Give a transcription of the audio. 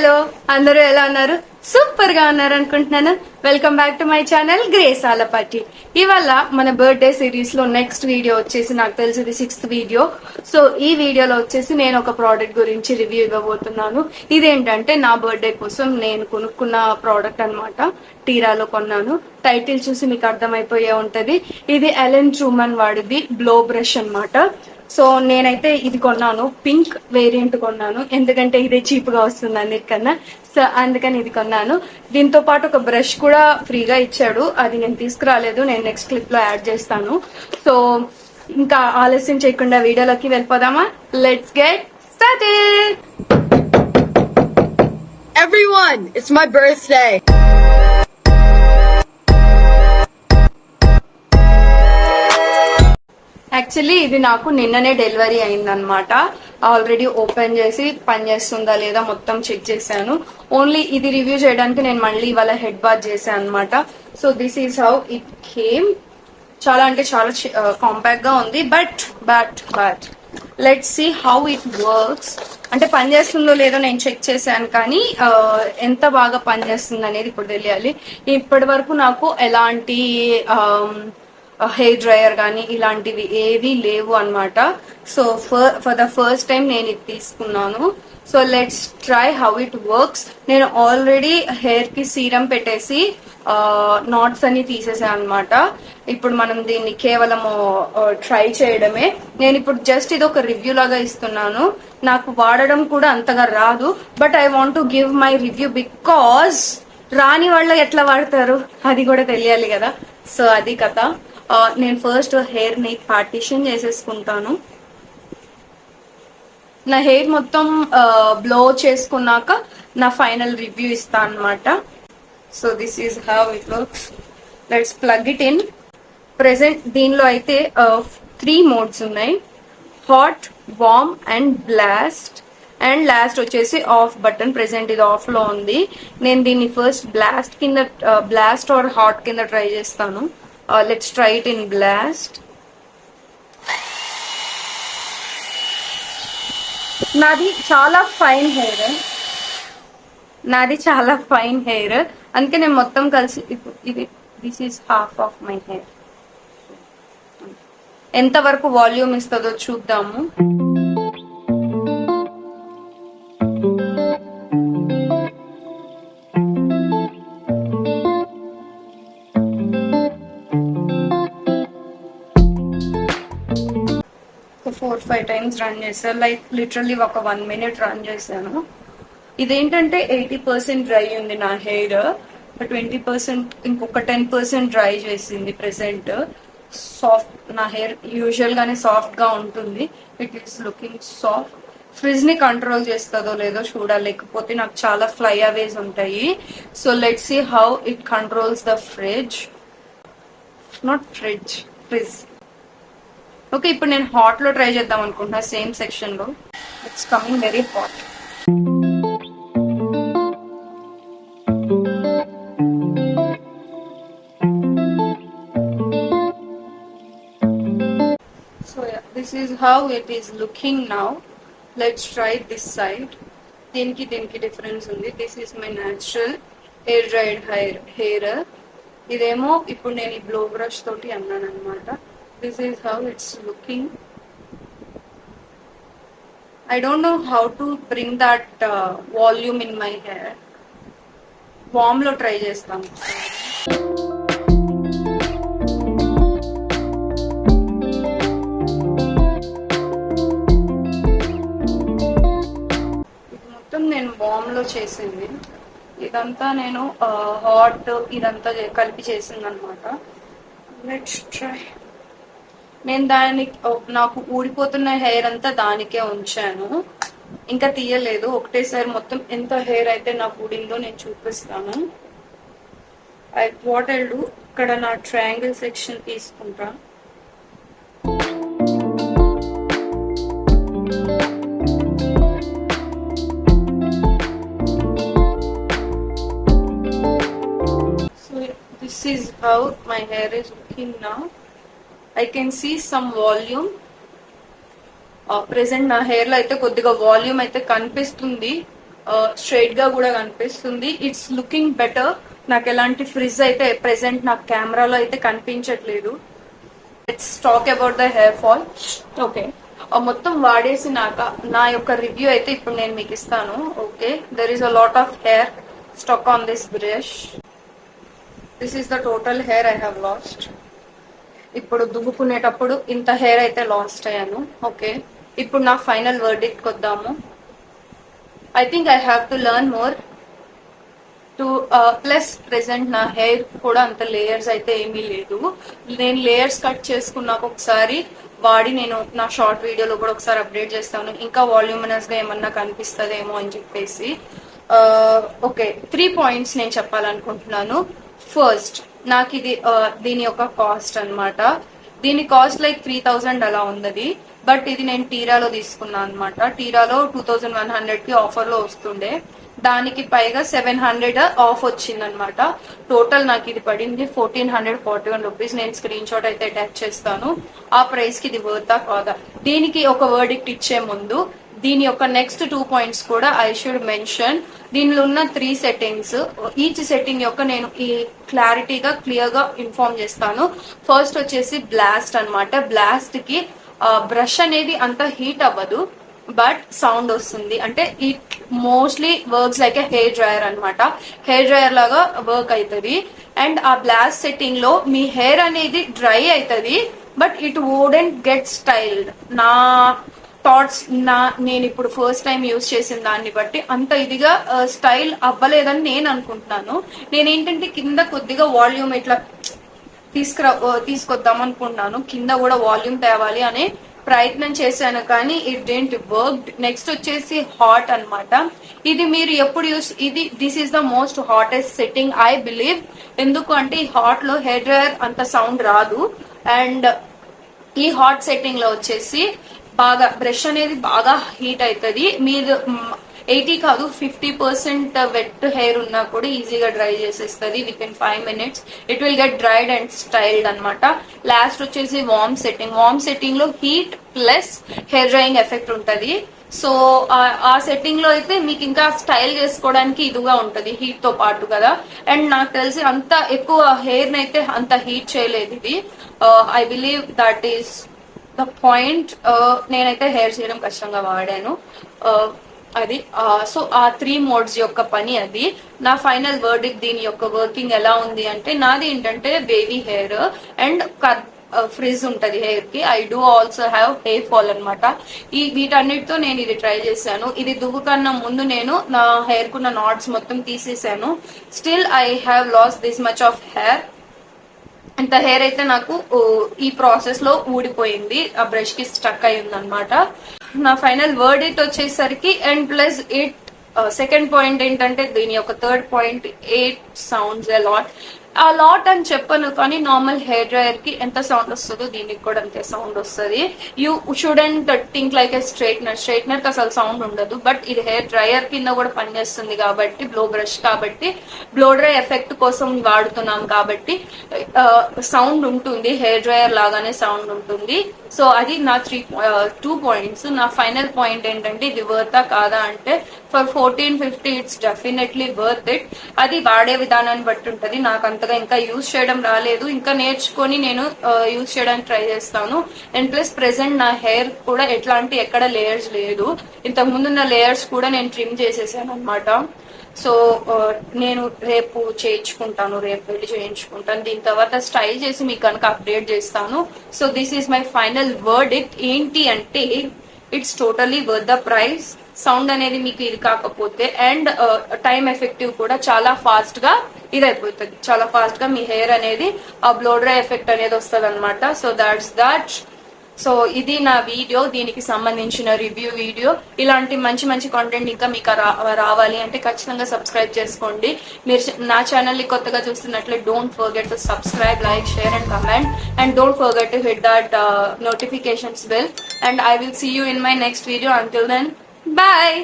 là. అందరూ ఎలా ఉన్నారు? సూపర్గా ఉన్నారు అనుకుంటున్నాను. Welcome back to my channel Grace Alapati ఇవాళ మన బర్త్డే సిరీస్లో నెక్స్ట్ వీడియో వచ్చేసి నాకు తెలిసి ఇది సిక్స్త్ వీడియో సో ఈ వీడియోలో వచ్చేసి నేను ఒక ప్రోడక్ట్ గురించి రివ్యూ ఇవ్వబోతున్నాను. ఇదేంటంటే నా బర్త్డే కోసం నేను కొనుక్కున్న ప్రోడక్ట్ అన్నమాట. టీరాలో కొన్నాను. టైటిల్ చూసి మీకు అర్థమైపోయే ఉంటది. ఇది ఎలెన్ ట్రూమన్ వాడిది బ్లో బ్రష్ అన్నమాట. సో నేనైతే ఇది కొన్నాను. పింక్ వేరియంట్ కొన్నాను. ఎందుకంటే ఇదే చీప్గా వస్తుంది అన్నిటికన్నా. సో అందుకని ఇది కొన్నాను. దీంతో పాటు ఒక బ్రష్ కూడా ఫ్రీగా ఇచ్చాడు. అది నేను తీసుకురాలేదు. నేను నెక్స్ట్ క్లిప్లో యాడ్ చేస్తాను. సో ఇంకా ఆలస్యం చేయకుండా వీడియోలోకి వెళ్ళిపోదామా? Let's get started Everyone, it's my birthday. Actually ఇది నాకు నిన్ననే డెలివరీ అయిందనమాట ఆల్రెడీ ఓపెన్ చేసి పనిచేస్తుందా లేదా మొత్తం చెక్ చేశాను. ఓన్లీ ఇది రివ్యూ చేయడానికి నేను మళ్ళీ ఇవాళ హెడ్ బాత్ చేశాను అనమాట so this is how it came చాలా అంటే చాలా కాంపాక్ట్ uh, గా ఉంది but but but let see how it works అంటే పనిచేస్తుందో లేదో నేను చెక్ చేశాను కానీ uh, ఎంత బాగా పనిచేస్తుంది అనేది ఇప్పుడు తెలియాలి. ఇప్పటి వరకు నాకు ఎలాంటి um, హెయిర్ డ్రయర్ కానీ ఇలాంటివి ఏవి లేవు అన్నమాట. So for for the first time నేను ఇది తీసుకున్నాను. So let's try how it works నేను ఆల్రెడీ హెయిర్కి సీరం పెట్టేసి నాట్స్ అన్ని తీసేసాను అనమాట ఇప్పుడు మనం దీన్ని కేవలం ట్రై చేయడమే. నేను ఇప్పుడు జస్ట్ ఇది ఒక రివ్యూ లాగా ఇస్తున్నాను. నాకు వాడడం కూడా అంతగా రాదు. But I want to give my review because రాని వాళ్ళు ఎట్లా వాడతారు? అది కూడా తెలియాలి కదా. సో అది కథ. నేను ఫస్ట్ హెయిర్ని పార్టిషన్ చేసేసుకుంటాను. నా హెయిర్ మొత్తం బ్లో చేసుకున్నాక నా ఫైనల్ రివ్యూ ఇస్తాను అనమాట so this is how it works let's plug it in present దీనిలో అయితే త్రీ మోడ్స్ ఉన్నాయి. Hot warm and blast and last వచ్చేసి ఆఫ్ బటన్ ప్రెసెంట్ ఇది ఆఫ్లో ఉంది. నేను దీన్ని ఫస్ట్ బ్లాస్ట్ కింద బ్లాస్ట్ ఆర్ హాట్ కింద ట్రై చేస్తాను. Uh, let's try it in blast. నాది చాలా ఫైన్ హెయిర్ నాది చాలా ఫైన్ హెయిర్ అందుకే నేను మొత్తం కలిసి ఇది this is half of my hair ఎంత వరకు వాల్యూమ్ ఇస్తుందో చూద్దాము. ఫైవ్ టైమ్స్ రన్ చేశాను లైక్ లిటరల్లీ ఒక వన్ మినిట్ రన్ చేశాను. ఇదేంటంటే ఎయిటీ పర్సెంట్ డ్రై ఉంది నా హెయిర్ ట్వంటీ పర్సెంట్ ఇంకొక టెన్ పర్సెంట్ డ్రై చేసింది ప్రెసెంట్ సాఫ్ట్ నా హెయిర్ యూజువల్ గానే సాఫ్ట్గా ఉంటుంది. ఇట్ ఈస్ లుకింగ్ సాఫ్ట్ ఫ్రిజ్ని కంట్రోల్ చేస్తుందో లేదో చూడాలి. లేకపోతే నాకు చాలా ఫ్లై అవేస్ ఉంటాయి. So let see how it controls the fridge not fridge frizz okay ఇప్పుడు నేను హాట్లో ట్రై చేద్దాం అనుకుంటున్నా సేమ్ సెక్షన్లో. It's coming very hot so this is how it is looking now let's try this side దీనికి దీనికి difference ఉంది. This is my natural hair dried hair hair ఇదేమో ఇప్పుడు నేను ఈ బ్లో బ్రష్ తోటి అన్నాను అనమాట this is how it's looking. I don't know how to bring that volume volume in my hair. లో ట్రై చేస్తాను ఇది మొత్తం నేను వామ్లో చేసింది. ఇదంతా నేను uh, హాట్ ఇదంతా కలిపి చేసింది అనమాట లెట్స్ ట్రై నేను దానికి నాకు ఊడిపోతున్న హెయిర్ అంతా దానికే ఉంచాను. ఇంకా తీయలేదు. ఒకటేసారి మొత్తం ఎంత హెయిర్ అయితే నాకు ఊడిందో నేను చూపిస్తాను. ఐ వాట్ ఐ డూ ఇక్కడ నా ట్రయాంగిల్ సెక్షన్ తీసుకుంటా. So this is how my hair is looking నా I can see some volume. Present నా హెయిర్లో అయితే కొద్దిగా వాల్యూమ్ అయితే కనిపిస్తుంది. స్ట్రైట్గా కూడా కనిపిస్తుంది. ఇట్స్ లుకింగ్ బెటర్ నాకు ఎలాంటి ఫ్రిజ్ అయితే ప్రెసెంట్ నాకు కెమెరాలో అయితే కనిపించట్లేదు. Let's talk about the hair fall okay మొత్తం వాడేసినాక నా యొక్క రివ్యూ అయితే ఇప్పుడు నేను మీకు ఇస్తాను. Okay there is a lot of hair stuck on this brush this is the total hair I have lost ఇప్పుడు దువ్వుకునేటప్పుడు ఇంత హెయిర్ అయితే లాస్ట్ అయ్యాను. ఓకే. ఇప్పుడు నా ఫైనల్ వర్డిక్ట్ వద్దాము I think I have to learn more to plus present నా hair కూడా అంత లేయర్స్ అయితే ఏమీ లేదు. నేను లేయర్స్ కట్ చేసుకున్నాక ఒకసారి వాడి నేను నా షార్ట్ వీడియోలో కూడా ఒకసారి అప్డేట్ చేస్తాను. ఇంకా వాల్యూమినస్గా ఏమన్నా కనిపిస్తుందేమో అని చెప్పేసి. ఓకే త్రీ పాయింట్స్ నేను చెప్పాలనుకుంటున్నాను. ఫస్ట్ నాకు ఇది దీని యొక్క కాస్ట్ అన్నమాట. దీని కాస్ట్ లైక్ త్రీ థౌజండ్ అలా ఉన్నది. బట్ ఇది నేను టీరాలో తీసుకున్నాను అనమాట టీరాలో టూ థౌజండ్ వన్ హండ్రెడ్కి ఆఫర్లో వస్తుండే. దానికి పైగా సెవెన్ హండ్రెడ్ ఆఫ్ వచ్చిందనమాట టోటల్ నాకు ఇది పడింది fourteen hundred forty one rupees నేను స్క్రీన్ షాట్ అయితే అటాచ్ చేస్తాను. ఆ ప్రైస్కి ఇది వర్తా కాదా? దీనికి ఒక వర్డిక్ట్ ఇచ్చే ముందు దీని యొక్క నెక్స్ట్ టూ పాయింట్స్ కూడా ఐ షుడ్ మెన్షన్ దీనిలో ఉన్న త్రీ సెట్టింగ్స్ ఈచ్ సెట్టింగ్ యొక్క నేను ఈ క్లారిటీగా క్లియర్గా ఇన్ఫార్మ్ చేస్తాను. ఫస్ట్ వచ్చేసి బ్లాస్ట్ అన్నమాట. బ్లాస్ట్కి బ్రష్ అనేది అంత హీట్ అవ్వదు బట్ సౌండ్ వస్తుంది. అంటే it mostly works like a hair dryer అనమాట హెయిర్ డ్రయర్ లాగా వర్క్ అవుతుంది అండ్ ఆ బ్లాస్ట్ సెట్టింగ్లో మీ హెయిర్ అనేది డ్రై అవుతుంది but it wouldn't get styled నా థాట్స్ నా నేను ఇప్పుడు ఫస్ట్ టైం యూజ్ చేసిన దాన్ని బట్టి అంత ఇదిగా స్టైల్ అవ్వలేదని నేను అనుకుంటున్నాను. నేనేంటంటే కింద కొద్దిగా వాల్యూమ్ ఇట్లా తీసుకురా తీసుకొద్దాం అనుకుంటున్నాను. కింద కూడా వాల్యూమ్ తేవాలి అనే ప్రయత్నం చేశాను కానీ ఇట్ డెంట్ వర్క్ నెక్స్ట్ వచ్చేసి హాట్ అన్నమాట. ఇది మీరు ఎప్పుడు యూస్ ఇది this is the most hottest setting I believe ఎందుకు అంటే ఈ హాట్లో హెయిర్ డ్రయర్ అంత సౌండ్ రాదు. అండ్ ఈ హాట్ సెట్టింగ్లో వచ్చేసి బాగా బ్రష్ అనేది బాగా హీట్ అవుతుంది మీరు ఎయిటీ కాదు ఫిఫ్టీ పర్సెంట్ వెట్ హెయిర్ ఉన్నా కూడా ఈజీగా డ్రై చేసేస్తుంది within five minutes it will get dried and styled అన్నమాట. లాస్ట్ వచ్చేసి warm setting warm సెట్టింగ్లో heat plus hair drying effect ఉంటుంది. సో ఆ సెట్టింగ్లో అయితే మీకు ఇంకా స్టైల్ చేసుకోవడానికి ఇదిగా ఉంటది హీట్తో పాటు కదా. అండ్ నాకు తెలిసి అంత ఎక్కువ హెయిర్ అయితే అంత హీట్ చేయలేదు ఇది. I believe that is the point uh, నేనైతే హెయిర్ చేయడం కష్టంగా వాడాను. Uh, అది uh, సో ఆ త్రీ మోడ్స్ యొక్క పని అది. నా ఫైనల్ వర్డ్ దీని యొక్క వర్కింగ్ ఎలా ఉంది అంటే నాది ఏంటంటే బేబీ హెయిర్ అండ్ ఫ్రిజ్ ఉంటది హెయిర్కి. I do also have hair fall అనమాట ఈ వీటన్నిటితో నేను ఇది ట్రై చేశాను. ఇది దువ్వుకన్నా ముందు నేను నా హెయిర్ కున్న నాట్స్ మొత్తం తీసేసాను still I have loss this much of hair ఇంత హెయిర్ అయితే నాకు ఈ ప్రాసెస్లో ఊడిపోయింది. ఆ బ్రష్కి స్టక్ అయి అనమాట నా ఫైనల్ వర్డ్ ఇట్ వచ్చేసరికి and plus it second point ఏంటంటే దీని యొక్క third point it sounds a lot lot a lot అని చెప్పను కానీ నార్మల్ హెయిర్ డ్రైయర్కి ఎంత సౌండ్ వస్తుందో దీనికి కూడా అంతే సౌండ్ వస్తుంది. You shouldn't think like a straightener స్ట్రైట్నర్కి అసలు సౌండ్ ఉండదు. బట్ ఇది హెయిర్ డ్రైయర్ కింద కూడా పనిచేస్తుంది కాబట్టి బ్లో బ్రష్ కాబట్టి బ్లో డ్రై ఎఫెక్ట్ కోసం వాడుతున్నాం కాబట్టి uh, సౌండ్ ఉంటుంది. హెయిర్ డ్రైయర్ లాగానే సౌండ్ ఉంటుంది. సో అది నా త్రీ టూ పాయింట్స్ నా ఫైనల్ పాయింట్ ఏంటంటే ఇది వర్తా కాదా అంటే for fourteen fifty it's definitely worth it అది వాడే విధానాన్ని బట్టి ఉంటుంది. నాకు అంతగా ఇంకా యూజ్ చేయడం రాలేదు. ఇంకా నేర్చుకొని నేను uh, యూజ్ చేయడానికి ట్రై చేస్తాను. అండ్ ప్లస్ ప్రెసెంట్ నా హెయిర్ కూడా ఎట్లాంటి ఎక్కడ లేయర్స్ లేదు. ఇంతకు ముందు ఉన్న లేయర్స్ కూడా నేను ట్రిమ్ చేసేసాను అనమాట సో నేను రేపు చేయించుకుంటాను రేపు వెళ్ళి చేయించుకుంటాను. దీని తర్వాత స్టైల్ చేసి మీకు కనుక అప్డేట్ చేస్తాను. So this is my final word it ఏంటి అంటే it's totally worth the price sound అనేది మీకు ఇది కాకపోతే అండ్ టైం ఎఫెక్టివ్ కూడా చాలా ఫాస్ట్గా ఇది అయిపోతుంది చాలా ఫాస్ట్గా మీ హెయిర్ అనేది ఆ బ్లో డ్రై ఎఫెక్ట్ అనేది వస్తుంది అనమాట సో దాట్స్ దట్ సో ఇది నా వీడియో దీనికి సంబంధించిన రివ్యూ వీడియో. ఇలాంటి మంచి మంచి కంటెంట్ ఇంకా మీకు రా- రావాలి అంటే ఖచ్చితంగా సబ్స్క్రైబ్ చేసుకోండి. మీరు నా ఛానల్ని కొత్తగా చూస్తున్నట్లే don't forget to subscribe like share and comment and don't forget to hit that notifications bell and I will see you in my next video until then bye